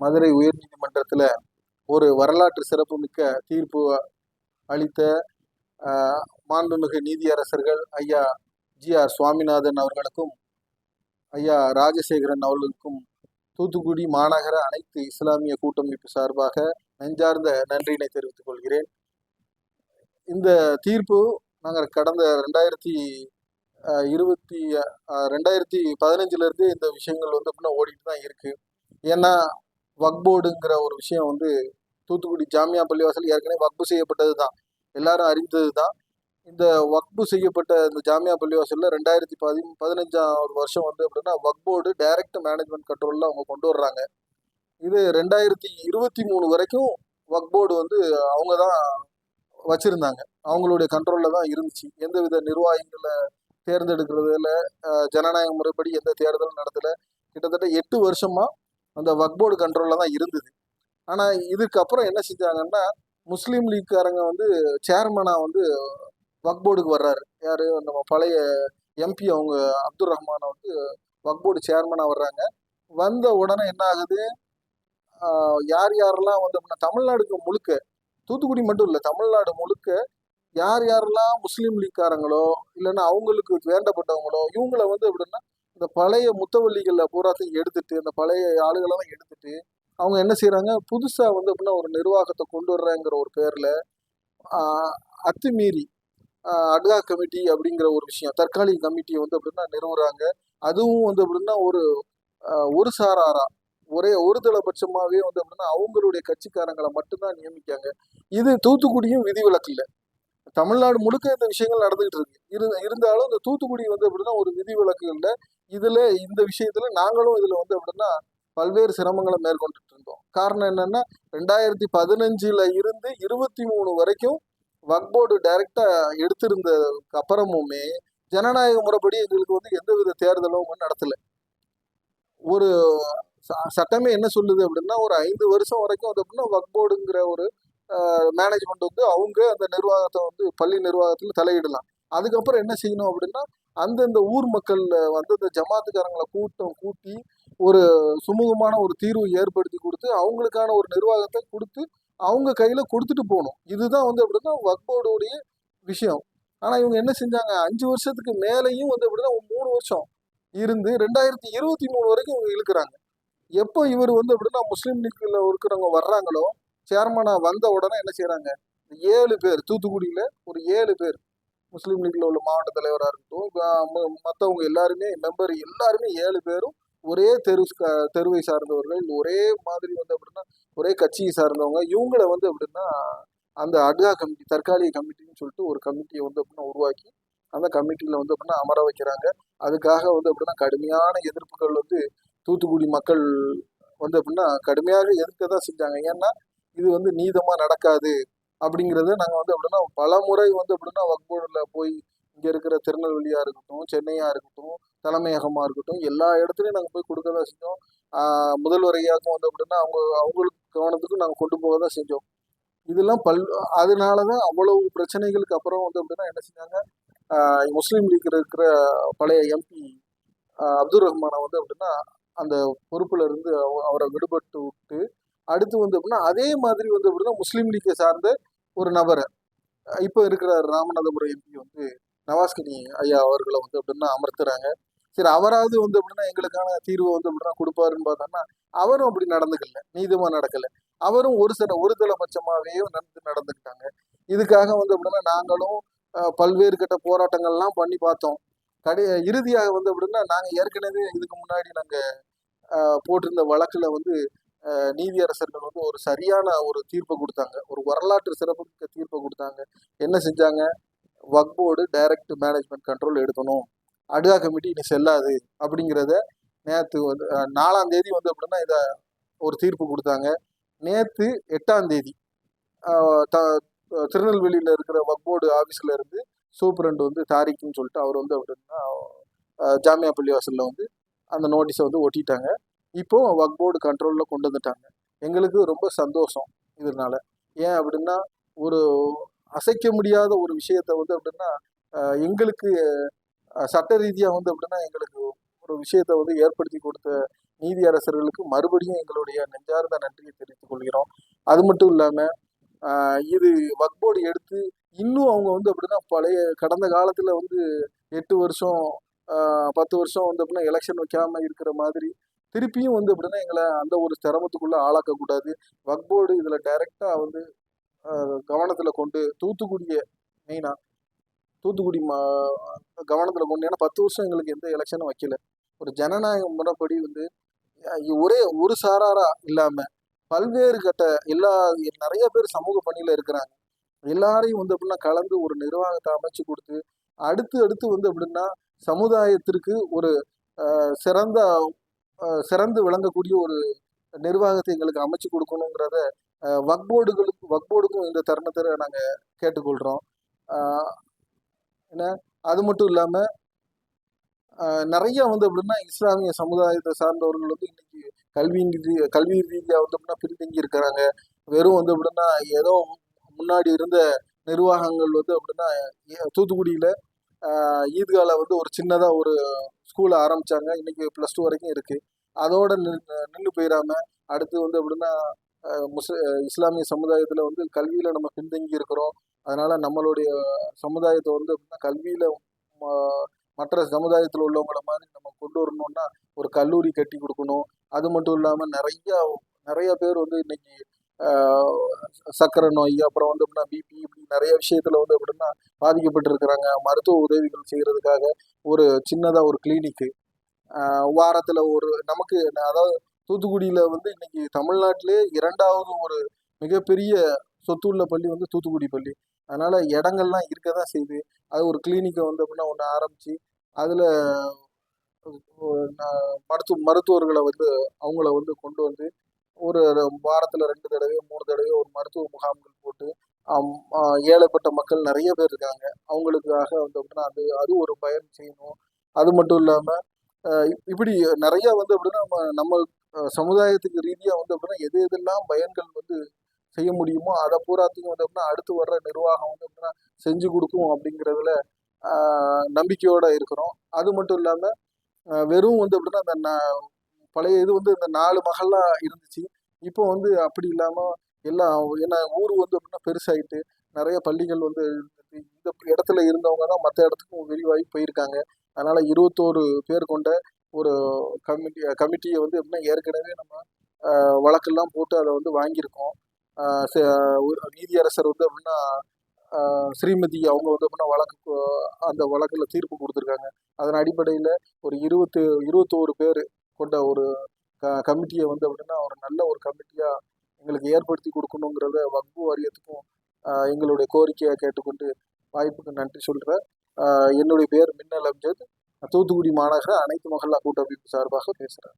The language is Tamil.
மதுரை உயர்நீதிமன்றத்தில் ஒரு வரலாற்று சிறப்புமிக்க தீர்ப்பு அளித்த மாண்புமிகு நீதியரசர்கள் ஐயா ஜி ஆர் சுவாமிநாதன் அவர்களுக்கும் ஐயா ராஜசேகரன் அவர்களுக்கும் தூத்துக்குடி மாநகர அனைத்து இஸ்லாமிய கூட்டமைப்பு சார்பாக நெஞ்சார்ந்த நன்றியினை தெரிவித்துக் கொள்கிறேன். இந்த தீர்ப்பு நாங்கள் கடந்த ரெண்டாயிரத்தி இருபத்தி ரெண்டாயிரத்தி பதினஞ்சுலேருந்து இந்த விஷயங்கள் வந்து அப்படின்னா ஓடிட்டு தான் இருக்கு. ஏன்னா வக்போர்டுங்கிற ஒரு விஷயம் வந்து தூத்துக்குடி ஜாமியா பள்ளிவாசல் ஏற்கனவே வக்பு செய்யப்பட்டது தான். எல்லாரும் அறிந்தது தான். இந்த வக்பு செய்யப்பட்ட இந்த ஜாமியா பள்ளிவாசலில் ரெண்டாயிரத்தி பதி பதினஞ்சாவது வருஷம் வந்து அப்படின்னா வக்போர்டு டைரக்ட் மேனேஜ்மெண்ட் கண்ட்ரோலில் அவங்க கொண்டு வர்றாங்க. இது ரெண்டாயிரத்தி இருபத்தி மூணு வரைக்கும் வக்போர்டு வந்து அவங்க தான் வச்சுருந்தாங்க. அவங்களுடைய கண்ட்ரோலில் தான் இருந்துச்சு. எந்தவித நிர்வாகிகளை தேர்ந்தெடுக்கிறதுல ஜனநாயக முறைப்படி எந்த தேர்தலும் நடத்தலை. கிட்டத்தட்ட எட்டு வருஷமா அந்த வக்போர்டு கண்ட்ரோலில் தான் இருந்தது. ஆனால் இதுக்கப்புறம் என்ன செஞ்சாங்கன்னா முஸ்லீம் லீக்காரங்க வந்து சேர்மனாக வந்து வக்போர்டுக்கு வர்றாரு. யார்? நம்ம பழைய எம்பி அவங்க அப்துல் ரஹ்மானை வந்து வக்போர்டு சேர்மனாக வர்றாங்க. வந்த உடனே என்ன ஆகுது? யார் யாரெல்லாம் வந்து அப்படின்னா தமிழ்நாடுக்கு முழுக்க தூத்துக்குடி மட்டும் இல்லை தமிழ்நாடு முழுக்க யார் யாரெல்லாம் முஸ்லீம் லீக்காரங்களோ இல்லைன்னா அவங்களுக்கு வேண்டப்பட்டவங்களோ இவங்கள வந்து எப்படின்னா இந்த பழைய முத்தவள்ளிகளில் பூராத்தையும் எடுத்துட்டு அந்த பழைய ஆளுகளெல்லாம் எடுத்துட்டு அவங்க என்ன செய்கிறாங்க புதுசாக வந்து எப்படின்னா ஒரு நிர்வாகத்தை கொண்டு வர்றேங்கிற ஒரு பேரில் அத்துமீறி அட்கா கமிட்டி அப்படிங்கிற ஒரு விஷயம் தற்காலிக கமிட்டியை வந்து அப்படின்னா நிறுவுறாங்க. அதுவும் வந்து அப்படின்னா ஒரு ஒரு சாராரா ஒரே ஒரு தலைபட்சமாகவே வந்து அப்படின்னா அவங்களுடைய கட்சிக்காரங்களை மட்டும்தான் நியமிக்காங்க. இது தூத்துக்குடியும் விதிவிலக்கு இல்லை தமிழ்நாடு முழுக்க இந்த விஷயங்கள் நடந்துகிட்டு இருக்கு. இரு இருந்தாலும் இந்த தூத்துக்குடி வந்து அப்படின்னா ஒரு விதிவிலக்கு இல்லை. இதுல இந்த விஷயத்துல நாங்களும் இதுல வந்து அப்படின்னா பல்வேறு சிரமங்களை மேற்கொண்டுட்டு இருந்தோம். காரணம் என்னன்னா ரெண்டாயிரத்தி பதினஞ்சுல இருந்து இருபத்தி மூணு வரைக்கும் வக்போர்டு டைரக்டா எடுத்திருந்ததுக்கு அப்புறமுமே ஜனநாயக முறைப்படி எங்களுக்கு வந்து எந்தவித தேர்தலும் நடத்தலை. ஒரு சட்டமே என்ன சொல்லுது அப்படின்னா ஒரு ஐந்து வருஷம் வரைக்கும் வந்து அப்படின்னா வக்போர்டுங்கிற ஒரு மேனேஜ்மெண்ட் வந்து அவங்க அந்த நிர்வாகத்தை வந்து பள்ளி நிர்வாகத்தில் தலையிடலாம். அதுக்கப்புறம் என்ன செய்யணும் அப்படின்னா அந்தந்த ஊர் மக்கள் வந்து இந்த ஜமாத்துக்காரங்களை கூட்டம் கூட்டி ஒரு சுமூகமான ஒரு தீர்வு ஏற்படுத்தி கொடுத்து அவங்களுக்கான ஒரு நிர்வாகத்தை கொடுத்து அவங்க கையில் கொடுத்துட்டு போகணும். இதுதான் வந்து அப்படின்னா வக்போர்டுடைய விஷயம். ஆனால் இவங்க என்ன செஞ்சாங்க? அஞ்சு வருஷத்துக்கு மேலேயும் வந்து அப்படின்னா மூணு வருஷம் இருந்து ரெண்டாயிரத்தி இருபத்தி மூணு வரைக்கும் இவங்க இழுக்கிறாங்க. எப்போ இவர் வந்து அப்படின்னா முஸ்லீம் லீக்ல இருக்கிறவங்க வர்றாங்களோ சேர்மனா வந்த உடனே என்ன செய்யறாங்க ஏழு பேர் தூத்துக்குடியில ஒரு ஏழு பேர் முஸ்லீம் லீக்ல உள்ள மாவட்ட தலைவராக இருக்கட்டும் மற்றவங்க எல்லாருமே மெம்பர் எல்லாருமே ஏழு பேரும் ஒரே தெரு தெருவை சார்ந்தவர்கள் ஒரே மாதிரி வந்து அப்படின்னா ஒரே கட்சியை சார்ந்தவங்க. இவங்கள வந்து அப்படின்னா அந்த அட்கா கமிட்டி தற்காலிக கமிட்டின்னு சொல்லிட்டு ஒரு கமிட்டியை வந்து அப்படின்னா உருவாக்கி அந்த கமிட்டியில் வந்து அப்படின்னா அமர வைக்கிறாங்க. அதுக்காக வந்து அப்படின்னா கடுமையான எதிர்ப்புகள் வந்து தூத்துக்குடி மக்கள் வந்து அப்படின்னா கடுமையாக எதிர்க்க தான் செஞ்சாங்க. ஏன்னா இது வந்து நீதமாக நடக்காது அப்படிங்கிறத நாங்கள் வந்து அப்படின்னா பல முறை வந்து அப்படின்னா வக்போர்டில் போய் இங்கே இருக்கிற திருநெல்வேலியாக இருக்கட்டும் சென்னையாக இருக்கட்டும் தலைமையகமாக இருக்கட்டும் எல்லா இடத்துலையும் நாங்கள் போய் கொடுக்க தான் செஞ்சோம். ஆஹ் முதல்வர் ஐயாவுக்கும் வந்து அப்படின்னா அவங்க அவங்களுக்கு கவனத்துக்கும் நாங்கள் கொண்டு போக தான் செஞ்சோம். இதெல்லாம் பல் அதனால தான் அவ்வளவு பிரச்சனைகளுக்கு அப்புறம் வந்து அப்படின்னா என்ன செஞ்சாங்க? முஸ்லீம் லீக்கில் இருக்கிற பழைய எம்பி அப்துல் ரஹ்மானை வந்து அப்படின்னா அந்த பொறுப்புல இருந்து அவரை விடுபட்டு விட்டு அடுத்து வந்து அப்படின்னா அதே மாதிரி வந்து அப்படின்னா முஸ்லீம் லீக்கை சார்ந்த ஒரு நபரை இப்போ இருக்கிற ராமநாதபுரம் எம்பி வந்து நவாஸ்கனி ஐயா அவர்களை வந்து அப்படின்னா அமர்த்துறாங்க. சரி அவராவது வந்து அப்படின்னா எங்களுக்கான தீர்வு வந்து அப்படின்னா கொடுப்பாருன்னு பார்த்தோம்னா அவரும் அப்படி நடந்துக்கல. நீதமா நடக்கல. அவரும் ஒரு சில ஒரு தலைபட்சமாவே நடந்து நடந்துக்கிட்டாங்க. இதுக்காக வந்து அப்படின்னா நாங்களும் பல்வேறு கட்ட போராட்டங்கள்லாம் பண்ணி பார்த்தோம். கடை இறுதியாக வந்து அப்படின்னா நாங்கள் ஏற்கனவே இதுக்கு முன்னாடி நாங்கள் போட்டிருந்த வழக்கில் வந்து நீதியரசர்கள் வந்து ஒரு சரியான ஒரு தீர்ப்பை கொடுத்தாங்க. ஒரு வரலாற்று சிறப்புமிக்க தீர்ப்பை கொடுத்தாங்க. என்ன செஞ்சாங்க? வக்போர்டு டைரக்ட் மேனேஜ்மெண்ட் கண்ட்ரோல் எடுக்கணும். அடுதா கமிட்டி இனி செல்லாது அப்படிங்கிறத நேற்று வந்து நாலாம் தேதி வந்து அப்படின்னா இதை ஒரு தீர்ப்பு கொடுத்தாங்க. நேற்று எட்டாம் தேதி த- திருநெல்வேலியில் இருக்கிற வக்போர்டு ஆஃபீஸில் இருந்து சூப்பரண்ட் வந்து தாரிக்னு சொல்லிட்டு அவர் வந்து அப்படின்னா ஜாமியா பள்ளிவாசலில் வந்து அந்த நோட்டீஸை வந்து ஒட்டிட்டாங்க. இப்போ வக்போர்டு கண்ட்ரோலில் கொண்டு வந்துட்டாங்க. எங்களுக்கு ரொம்ப சந்தோஷம் இதனால. ஏன் அப்படின்னா ஒரு அசைக்க முடியாத ஒரு விஷயத்த வந்து அப்படின்னா எங்களுக்கு சட்ட ரீதியாக வந்து அப்படின்னா எங்களுக்கு ஒரு விஷயத்தை வந்து ஏற்படுத்தி கொடுத்த நீதி அரசர்களுக்கு மறுபடியும் எங்களுடைய நெஞ்சார்ந்த நன்றியை தெரிவித்துக் கொள்கிறோம். அது மட்டும் இல்லாமல் இது வக்போர்டு எடுத்து இன்னும் அவங்க வந்து அப்படின்னா பழைய கடந்த காலத்தில் வந்து எட்டு வருஷம் பத்து வருஷம் வந்து அப்படின்னா எலெக்ஷன் வைக்காமல் இருக்கிற மாதிரி திருப்பியும் வந்து அப்படின்னா எங்களை அந்த ஒரு சிரமத்துக்குள்ளே ஆளாக்கக்கூடாது. வக் போர்டு இதில் டைரெக்டாக வந்து கவனத்தில் கொண்டு தூத்துக்குடியை மெயினாக தூத்துக்குடி மா கவனத்தில் கொண்டு ஏன்னா பத்து வருஷம் எங்களுக்கு எந்த எலெக்ஷனும் வைக்கல. ஒரு ஜனநாயக முறைப்படி வந்து ஒரே ஒரு சாராராக இல்லாமல் பல்வேறு கட்ட எல்லா நிறைய பேர் சமூக பணியில் இருக்கிறாங்க. எல்லாரையும் வந்து அப்படின்னா கலந்து ஒரு நிர்வாகத்தை அமைச்சு கொடுத்து அடுத்து அடுத்து வந்து அப்படின்னா சமுதாயத்திற்கு ஒரு சிறந்த சிறந்து விளங்கக்கூடிய ஒரு நிர்வாகத்தை எங்களுக்கு அமைச்சு கொடுக்கணுங்கிறத வக்போர்டுகளுக்கு வக்போர்டுக்கும் இந்த தருணத்தை நாங்கள் கேட்டுக்கொள்கிறோம் என்ன அது மட்டும் இல்லாமல் நிறைய வந்து அப்படின்னா இஸ்லாமிய சமுதாயத்தை சார்ந்தவர்கள் வந்து இன்னைக்கு கல்வி கல்வி ரீதியாக வந்து அப்படின்னா பிரிந்தங்கி இருக்கிறாங்க. வெறும் வந்து அப்படின்னா ஏதோ முன்னாடி இருந்த நிர்வாகங்கள் வந்து அப்படின்னா தூத்துக்குடியில் ஈத்கால வந்து ஒரு சின்னதாக ஒரு ஸ்கூலை ஆரம்பித்தாங்க இன்னைக்கு ப்ளஸ் டூ வரைக்கும் இருக்குது அதோட நின்று போயிடாமல் அடுத்து வந்து அப்படின்னா முஸ் இஸ்லாமிய சமுதாயத்தில் வந்து கல்வியில் நம்ம பின்தங்கி இருக்கிறோம். அதனால் நம்மளுடைய சமுதாயத்தை வந்து அப்படின்னா கல்வியில் மற்ற சமுதாயத்தில் உள்ளவங்கள மாதிரி நம்ம கொண்டு வரணும்னா ஒரு கல்லூரி கட்டி கொடுக்கணும். அது மட்டும் இல்லாமல் நிறையா நிறைய பேர் வந்து இன்னைக்கு சர்க்கரை நோய் அப்புறம் வந்து அப்படின்னா பிபி இப்படி நிறைய விஷயத்துல வந்து அப்படின்னா பாதிக்கப்பட்டு இருக்கிறாங்க மருத்துவ உதவிகள் செய்யறதுக்காக ஒரு சின்னதாக ஒரு கிளினிக்கு வாரத்தில் ஒரு நமக்கு அதாவது தூத்துக்குடியில் வந்து இன்னைக்கு தமிழ்நாட்டிலே இரண்டாவது ஒரு மிகப்பெரிய சொத்துள்ள பள்ளி வந்து தூத்துக்குடி பள்ளி. அதனால இடங்கள்லாம் இருக்க தான் செய்யுது. அது ஒரு கிளினிக்கை வந்து அப்படின்னா ஒன்று ஆரம்பிச்சு அதில் மருத்துவ மருத்துவர்களை வந்து அவங்கள வந்து கொண்டு வந்து ஒரு வாரத்தில் ரெண்டு தடவையோ மூணு தடவை ஒரு மருத்துவ முகாம்கள் போட்டு ஏழைப்பட்ட மக்கள் நிறைய பேர் இருக்காங்க. அவங்களுக்காக வந்து அப்படின்னா அது அது ஒரு பயன் செய்யணும். அது மட்டும் இல்லாமல் இப்படி நிறைய வந்து அப்படின்னா நம்ம நம்ம சமுதாயத்துக்கு ரீதியாக வந்து அப்படின்னா எது எதெல்லாம் பயன்கள் வந்து செய்ய முடியுமோ அதை பூராத்தையும் வந்து அப்படின்னா அடுத்து வர்ற நிர்வாகம் வந்து அப்படின்னா செஞ்சு கொடுக்கும் அப்படிங்கிறதுல நம்பிக்கையோடு நம்பிக்கையோட இருக்கிறோம். அது மட்டும் இல்லாமல் வெறும் வந்து அப்படின்னா அந்த பழைய இது வந்து இந்த நாலு மகள்லாம் இருந்துச்சு. இப்போ வந்து அப்படி இல்லாமல் எல்லாம் ஏன்னா ஊர் வந்து அப்படின்னா பெருசாயிட்டு நிறைய பள்ளிகள் வந்து இந்த இடத்துல இருந்தவங்க தான் மற்ற இடத்துக்கும் விரிவாகி போயிருக்காங்க. அதனால இருபத்தோரு பேர் கொண்ட ஒரு கமிட்டி கமிட்டியை வந்து எப்படின்னா ஏற்கனவே நம்ம வழக்கெல்லாம் போட்டு அதை வந்து வாங்கியிருக்கோம். ஒரு நீதியரசர் வந்து அப்படின்னா ஸ்ரீமதி அவங்க வந்து அப்படின்னா வழக்கு அந்த வழக்கில் தீர்ப்பு கொடுத்துருக்காங்க. அதன் அடிப்படையில் ஒரு இருபத்து இருபத்தோரு பேர் கொண்ட ஒரு க கமிட்டியை வந்து அப்படின்னா ஒரு நல்ல ஒரு கமிட்டியாக எங்களுக்கு ஏற்படுத்தி கொடுக்கணுங்கிறத வக்பு வாரியத்துக்கும் எங்களுடைய கோரிக்கையை கேட்டுக்கொண்டு வாய்ப்புக்கு நன்றி சொல்கிறேன் என்னுடைய பேர் மின்னல் அம்ஜத். தூத்துக்குடி மாநகர அனைத்து மகளா கூட்டமைப்பு சார்பாக பேசுகிறேன்